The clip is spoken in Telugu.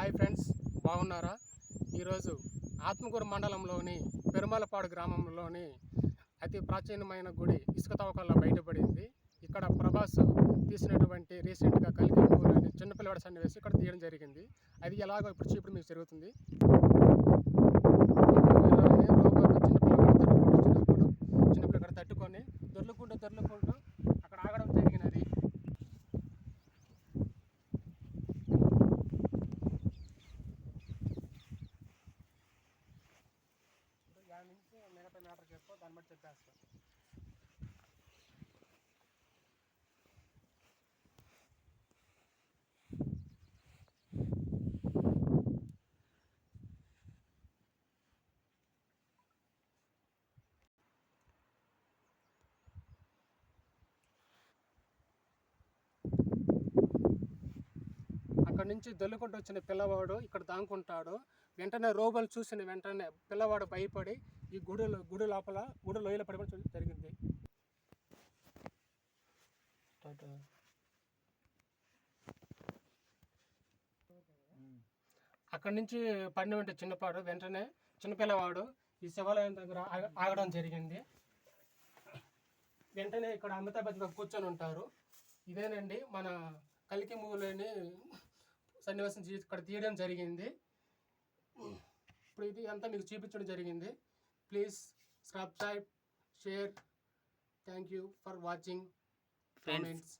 హాయ్ ఫ్రెండ్స్ బాగున్నారా? ఈరోజు ఆత్మకూరు మండలంలోని పెరుమలపాడు గ్రామంలోని అతి ప్రాచీనమైన గుడి ఇసుక తవ్వకాల్లో బయటపడింది. ఇక్కడ ప్రభాస్ తీసినటువంటి రీసెంట్గా కలిగి మూలని చిన్నపిల్లవాడి సన్నివేశం ఇక్కడ తీయడం జరిగింది. అది ఎలాగో ఇప్పుడు చూపుడు మీకు జరుగుతుంది. మ్యాటర్ చెప్పో దాన్ని బట్టి చెప్పేస్తా. అక్కడ నుంచి దొల్లుకుంటూ వచ్చిన పిల్లవాడు ఇక్కడ దాంకుంటాడు. వెంటనే రోబోలు చూసిన వెంటనే పిల్లవాడు భయపడి ఈ గుడి గుడి లోపల గుడి లోయలో పడిపోవడం జరిగింది. అక్కడి నుంచి పడిన వెంట చిన్నపాడు వెంటనే చిన్నపిల్లవాడు ఈ శివాలయం దగ్గర ఆగ- ఆగడం జరిగింది. వెంటనే ఇక్కడ అమితాబ్ కూర్చొని ఉంటారు. ఇదేనండి మన కలికి మూలని సన్నివేశం ఇక్కడ తీయడం జరిగింది. ఇప్పుడు ఇది అంతా మీకు చూపించడం జరిగింది. Please subscribe share thank you for watching. Comments